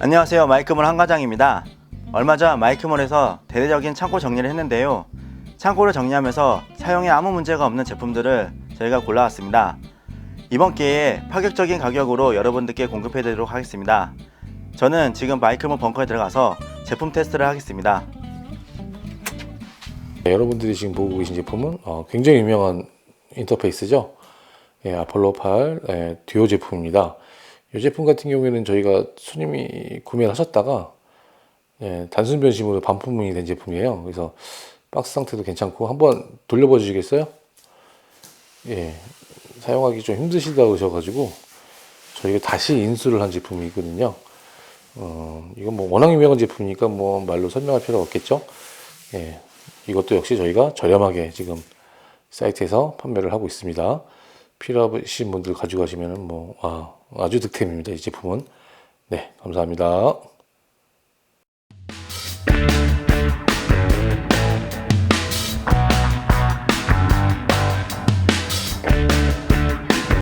안녕하세요. 마이크몰 한과장입니다. 얼마 전 마이크몰에서 대대적인 창고 정리를 했는데요. 창고를 정리하면서 사용에 아무 문제가 없는 제품들을 저희가 골라왔습니다. 이번 기회에 파격적인 가격으로 여러분들께 공급해 드리도록 하겠습니다. 저는 지금 마이크몰 벙커에 들어가서 제품 테스트를 하겠습니다. 네, 여러분들이 지금 보고 계신 제품은 어, 굉장히 유명한 인터페이스죠. 예, 아폴로 8 예, 듀오 제품입니다. 이 제품 같은 경우에는 저희가 손님이 구매를 하셨다가 예, 단순 변심으로 반품이 된 제품이에요. 그래서 박스 상태도 괜찮고 한번 돌려봐 주시겠어요? 예, 사용하기 좀 힘드시다 그러셔가지고 저희가 다시 인수를 한 제품이거든요. 어, 이건 뭐 워낙 유명한 제품이니까 뭐 말로 설명할 필요 없겠죠. 예, 이것도 역시 저희가 저렴하게 지금 사이트에서 판매를 하고 있습니다. 필요하신 분들 가져가시면 뭐 아, 아주 득템입니다. 이 제품은. 네, 감사합니다.